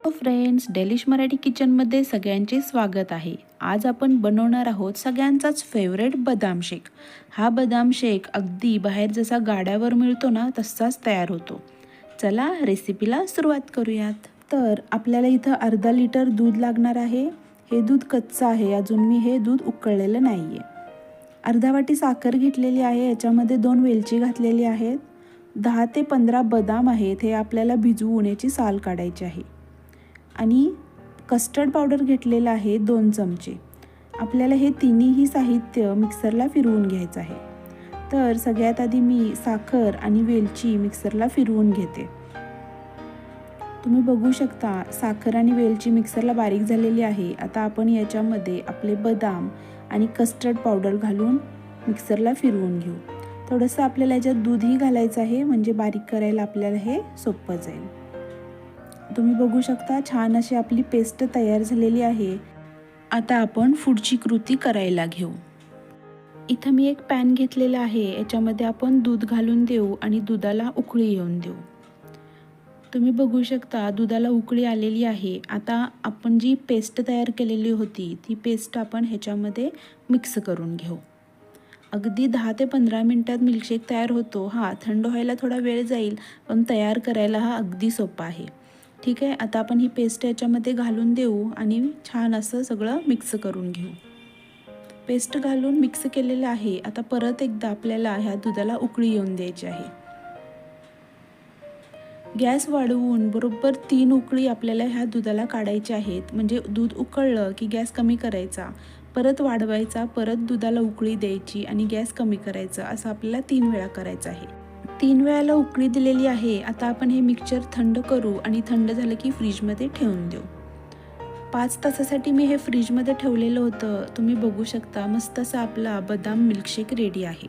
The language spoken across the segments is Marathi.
हॅलो फ्रेंड्स डेलिश मराठी किचनमध्ये सगळ्यांचे स्वागत आहे. आज आपण बनवणार आहोत सगळ्यांचाच फेवरेट बदाम शेक. हा बदाम शेक अगदी बाहेर जसा गाड्यावर मिळतो ना तसाच तयार होतो. चला रेसिपीला सुरुवात करूयात. तर आपल्याला इथं अर्धा लिटर दूध लागणार आहे. हे दूध कच्चं आहे अजून मी हे दूध उकळलेलं नाही आहे अर्धा वाटी साखर घेतलेली आहे याच्यामध्ये दोन वेलची घातलेली आहेत. दहा ते पंधरा बदाम आहेत हे आपल्याला भिजवून याची साल काढायची आहे. आणि कस्टर्ड पावडर घेतलेलं आहे दोन चमचे. आपल्याला हे तिन्हीही साहित्य मिक्सरला फिरवून घ्यायचं आहे. तर सगळ्यात आधी मी साखर आणि वेलची मिक्सरला फिरवून घेते. तुम्ही बघू शकता साखर आणि वेलची मिक्सरला बारीक झालेली आहे. आता आपण याच्यामध्ये आपले बदाम आणि कस्टर्ड पावडर घालून मिक्सरला फिरवून घेऊ. थोडंसं आपल्याला याच्यात दूधही घालायचं आहे म्हणजे बारीक करायला आपल्याला हे सोपं जाईल. तुम्ही बघू शकता छान अशी आपली पेस्ट तयार झालेली आहे. आता आपण पुढची कृती करायला घेऊ. इथं मी एक पॅन घेतलेला आहे याच्यामध्ये आपण दूध घालून देऊ आणि दुधाला उकळी येऊन देऊ. तुम्ही बघू शकता दुधाला उकळी आलेली आहे. आता आपण जी पेस्ट तयार केलेली होती ती पेस्ट आपण ह्याच्यामध्ये मिक्स करून घेऊ. अगदी दहा ते पंधरा मिनटात मिल्कशेक तयार होतो. हा थंड व्हायला थोडा वेळ जाईल पण तयार करायला हा अगदी सोपा आहे. ठीक आहे आता आपण ही पेस्ट याच्यामध्ये घालून देऊ आणि छान असं सगळं मिक्स करून घेऊ. पेस्ट घालून मिक्स केलेलं आहे. आता परत एकदा आपल्याला ह्या दुधाला उकळी येऊन द्यायची आहे. गॅस वाढवून बरोबर तीन उकळी आपल्याला ह्या दुधाला काढायच्या आहेत. म्हणजे दूध उकळलं की गॅस कमी करायचा. परत वाढवायचा परत दुधाला उकळी द्यायची आणि गॅस कमी करायचा. असं आपल्याला तीन वेळा करायचं आहे. तीन वेळाला उकळी दिलेली आहे. आता आपण हे मिक्सचर थंड करू आणि थंड झालं की फ्रीजमध्ये ठेवून देऊ. पाच तासासाठी मी हे फ्रीजमध्ये ठेवलेलं होतं. तुम्ही बघू शकता मस्त असा आपला बदाम मिल्कशेक रेडी आहे.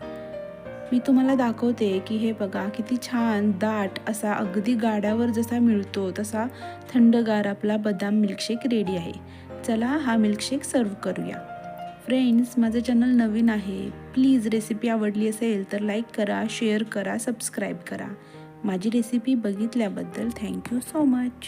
मी तुम्हाला दाखवते की हे बघा किती छान दाट असा अगदी गाड्यावर जसा मिळतो तसा थंडगार आपला बदाम मिल्कशेक रेडी आहे. चला हा मिल्कशेक सर्व करूया. फ्रेंड्स माझं चॅनल नवीन आहे. प्लीज रेसिपी आवडली असेल तर लाईक करा शेअर करा सबस्क्राईब करा. माझी रेसिपी बघितल्याबद्दल थँक्यू सो मच